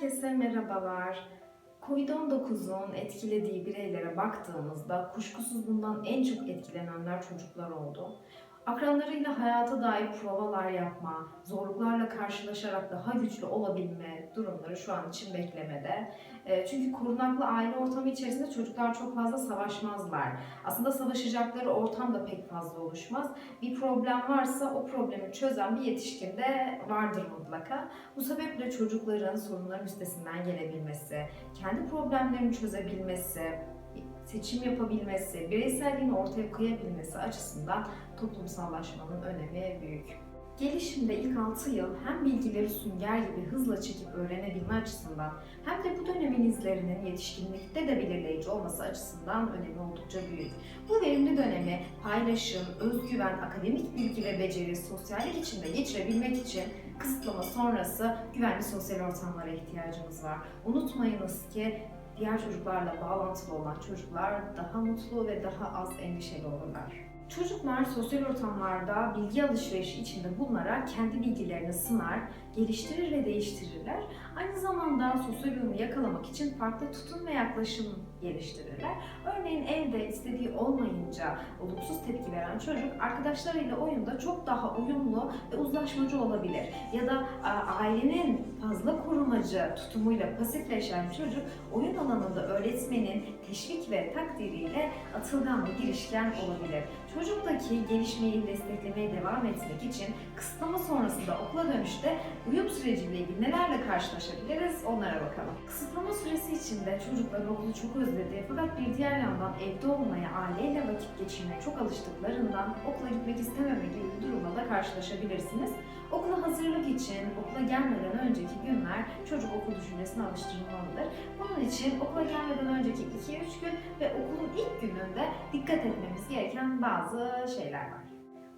Herkese merhabalar. Covid-19'un etkilediği bireylere baktığımızda kuşkusuz bundan en çok etkilenenler çocuklar oldu. Akranlarıyla hayata dair provalar yapma, zorluklarla karşılaşarak daha güçlü olabilme durumları şu an için beklemede. E, Çünkü korunaklı aile ortamı içerisinde çocuklar çok fazla savaşmazlar. Aslında savaşacakları ortam da pek fazla oluşmaz. Bir problem varsa o problemi çözen bir yetişkin de vardır mutlaka. Bu sebeple çocukların sorunların üstesinden gelebilmesi, kendi problemlerini çözebilmesi, seçim yapabilmesi, bireyselliğini ortaya koyabilmesi açısından toplumsallaşmanın önemi büyük. Gelişimde ilk 6 yıl hem bilgileri sünger gibi hızla çekip öğrenebilme açısından hem de bu dönemin izlerinin yetişkinlikte de belirleyici olması açısından önemi oldukça büyük. Bu verimli dönemi paylaşım, özgüven, akademik bilgi ve beceri, sosyallik içinde geçirebilmek için kısıtlama sonrası güvenli sosyal ortamlara ihtiyacımız var. Unutmayınız ki diğer çocuklarla bağlantılı olan çocuklar daha mutlu ve daha az endişeli olurlar. Çocuklar sosyal ortamlarda bilgi alışverişi içinde bulunarak kendi bilgilerini sınar, geliştirir ve değiştirirler. Aynı zamanda sosyal uyumu yakalamak için farklı tutum ve yaklaşım geliştirirler. Örneğin evde istediği olmayınca olumsuz tepki veren çocuk arkadaşlarıyla oyunda çok daha uyumlu ve uzlaşmacı olabilir. Ya da ailenin fazla korumacı tutumuyla pasifleşen çocuk oyun alanında öğretmenin teşvik ve takdiriyle atılgan ve girişken olabilir. Çocuktaki gelişmeyi desteklemeye devam etmek için kısıtlama sonrasında okula dönüşte uyum süreciyle ilgili nelerle karşılaşabiliriz onlara bakalım. Kısıtlama süresi içinde çocuklar okulu çok özledi fakat bir diğer yandan evde olmaya, aileyle vakit geçirmeye çok alıştıklarından okula gitmek istememe gibi bir durumla da karşılaşabilirsiniz. Okula hazırlık için okula gelmeden önceki günler çocuk okul düşüncesine alıştırılmalıdır. Bunun için okula gelmeden önceki 2-3 gün ve okulun ilk gününde dikkat etmemiz gereken bazı şeyler var.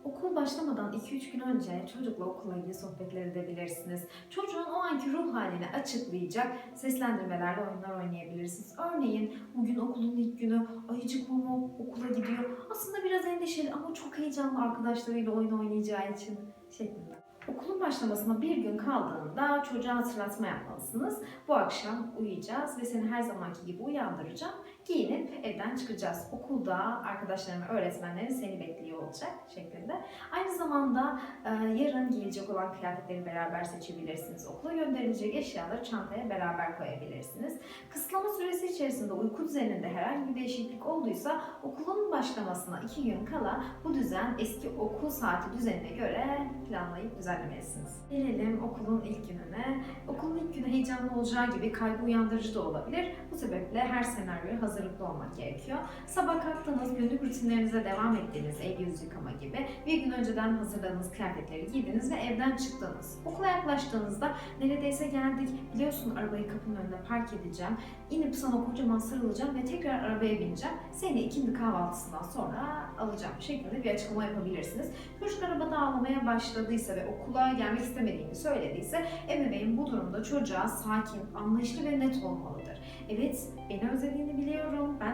Okul başlamadan 2-3 gün önce çocukla okulla ilgili sohbetler edebilirsiniz. Çocuğun o anki ruh halini açıklayacak seslendirmelerle oyunlar oynayabilirsiniz. Örneğin bugün okulun ilk günü ayıcık Momo okula gidiyor. Aslında biraz endişeli ama çok heyecanlı arkadaşlarıyla oyun oynayacağı için şeklinde. Okulun başlamasına bir gün kaldığında çocuğa hatırlatma yapmalısınız. Bu akşam uyuyacağız ve seni her zamanki gibi uyandıracağım. Giyinip evden çıkacağız. Okulda arkadaşların ve öğretmenlerin seni bekliyor olacak şeklinde. Aynı zamanda e, yarın giyilecek olan kıyafetleri beraber seçebilirsiniz. Okula gönderilecek eşyaları çantaya beraber koyabilirsiniz. Kısıtlama süresi içerisinde uyku düzeninde herhangi bir değişiklik olduysa okulun başlamasına iki gün kala bu düzen eski okul saati düzenine göre planlayıp düzenlemelisiniz. Gelelim okulun ilk gününe. Okulun ilk günü heyecanlı olacağı gibi kaygı uyandırıcı da olabilir. Bu sebeple her senaryoya hazırlıklı olmak gerekiyor. Sabah kalktınız, günlük rutinlerinize devam ettiniz, el yüz yıkama gibi. Bir gün önceden hazırladığınız kıyafetleri giydiniz ve evden çıktınız. Okula yaklaştığınızda neredeyse geldik, biliyorsun arabayı kapının önüne park edeceğim, inip sana kocaman sarılacağım ve tekrar arabaya bineceğim. Seni ikindi kahvaltısından sonra alacağım şeklinde bir açıklama yapabilirsiniz. Çocuk arabada ağlamaya başladıysa ve okula gelmek istemediğini söylediyse ebeveyn bu durumda çocuğa sakin, anlayışlı ve net olmalıdır. Evet, beni özlediğini biliyorum,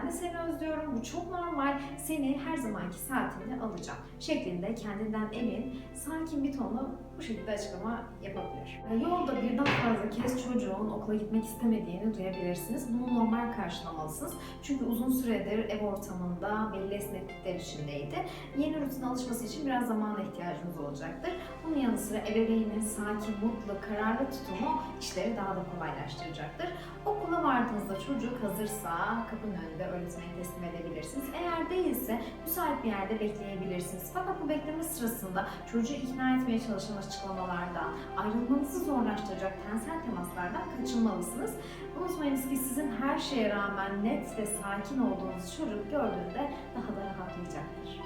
de seni özlüyorum, bu çok normal, seni her zamanki saatinde alacağım şeklinde kendinden emin, sakin bir tonla bu şekilde açıklama yapabilir. E, Yolda birden fazla kez çocuğun okula gitmek istemediğini duyabilirsiniz. Bunu normal karşılamalısınız. Çünkü uzun süredir ev ortamında belli esneklikler içindeydi. Yeni rutine alışması için biraz zamana ihtiyacınız olacaktır. Bunun yanı sıra ebeveynin sakin, mutlu, kararlı tutumu işleri daha da kolaylaştıracaktır. Okula vardığınızda çocuk hazırsa kapının önünde öğretmeni teslim edebilirsiniz. Eğer değilse müsait bir yerde bekleyebilirsiniz. Fakat bu bekleme sırasında çocuğu ikna etmeye çalışan açıklamalardan, ayrılmanızı zorlaştıracak tensel temaslardan kaçınmalısınız. Unutmayınız ki sizin her şeye rağmen net ve sakin olduğunuz çocuk gördüğünde daha da rahatlayacaktır.